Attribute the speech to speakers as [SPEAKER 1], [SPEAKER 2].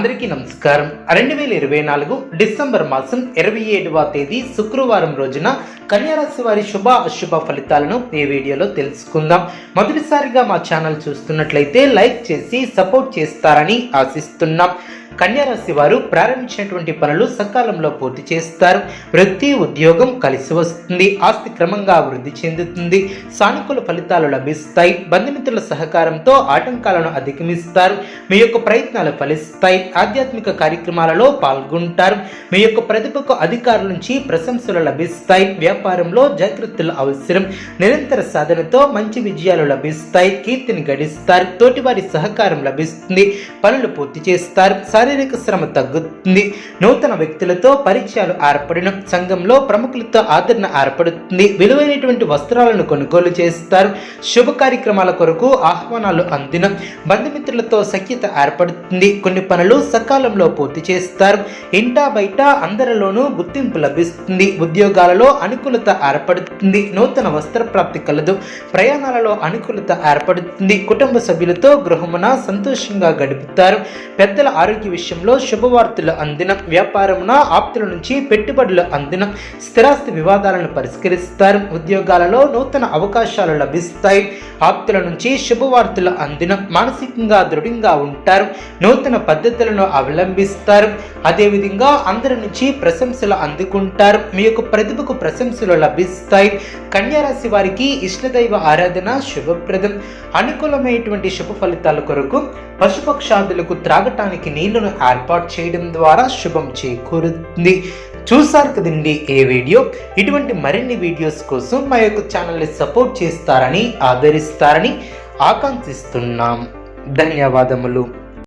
[SPEAKER 1] అందరికీ నమస్కారం. రెండు వేల ఇరవై నాలుగు డిసెంబర్ మాసం ఇరవై ఏడవ తేదీ శుక్రవారం రోజున కన్యారాశి వారి శుభ అశుభ ఫలితాలను ఈ వీడియోలో తెలుసుకుందాం. మొదటిసారిగా మా ఛానల్ చూస్తున్నట్లయితే లైక్ చేసి సపోర్ట్ చేస్తారని ఆశిస్తున్నాం. కన్యారాశి వారు ప్రారంభించినటువంటి పనులు సకాలంలో పూర్తి చేస్తారు. వృత్తి ఉద్యోగం కలిసి వస్తుంది. ఆస్తి క్రమంగా వృద్ధి చెందుతుంది. సానుకూల ఫలితాలు లభిస్తాయి. బంధుమిత్రుల సహకారంతో ఆటంకాలను అధిగమిస్తారు. మీ యొక్క ప్రయత్నాలు ఫలిస్తాయి. ఆధ్యాత్మిక కార్యక్రమాలలో పాల్గొంటారు. మీ యొక్క ప్రతిభకు అధికారుల నుంచి ప్రశంసలు లభిస్తాయి. వ్యాపారంలో జాగ్రత్తలు అవసరం. నిరంతర సాధనతో మంచి విజయాలు లభిస్తాయి. కీర్తిని గడిస్తారు. తోటివారి సహకారం లభిస్తుంది. పనులు పూర్తి చేస్తారు. శారీరక శ్రమ తగ్గుతుంది. నూతన వ్యక్తులతో పరిచయాలు ఏర్పడిన. సంఘంలో ప్రముఖులతో ఆదరణ ఏర్పడుతుంది. విలువైనటువంటి వస్త్రాలను కొనుగోలు చేస్తారు. శుభ కార్యక్రమాల కొరకు ఆహ్వానాలు అందిన బంధుమిత్రులతో సఖ్యత ఏర్పడుతుంది. కొన్ని పనులు సకాలంలో పూర్తి చేస్తారు. ఇంటా బయట అందరిలోనూ గుర్తింపు లభిస్తుంది. ఉద్యోగాలలో అనుకూలత ఏర్పడుతుంది. నూతన వస్త్ర ప్రాప్తి కలదు. ప్రయాణాలలో అనుకూలత ఏర్పడుతుంది. కుటుంబ సభ్యులతో గృహమున సంతోషంగా గడుపుతారు. పెద్దల ఆరోగ్య విషయంలో శుభవార్తలు అందిన వ్యాపారమున ఆప్తుల నుంచి పెట్టుబడులు అందిన స్థిరాస్తి వివాదాలను పరిష్కరిస్తారు. ఉద్యోగాలలో నూతన అవకాశాలు లభిస్తాయి. ఆప్తుల నుంచి శుభవార్తలు అందిన మానసికంగా దృఢంగా ఉంటారు. నూతన పద్ధతులను అవలంబిస్తారు. అదేవిధంగా అందరి నుంచి ప్రశంసలు అందుకుంటారు. మీ యొక్క ప్రతిభకు ప్రశంసలు లభిస్తాయి. కన్యారాశి వారికి ఇష్టదైవ ఆరాధన శుభప్రదం. అనుకూలమైనటువంటి శుభ ఫలితాల కొరకు పశుపక్షాదులకు త్రాగటానికి నీళ్ళను ఏర్పాటు చేయడం ద్వారా శుభం చేకూరుతుంది. చూసారు కదండి ఏ వీడియో? ఇటువంటి మరిన్ని వీడియోస్ కోసం మా యొక్క ఛానల్ని సపోర్ట్ చేస్తారని ఆదరిస్తారని ఆకాంక్షిస్తున్నాం. ధన్యవాదములు.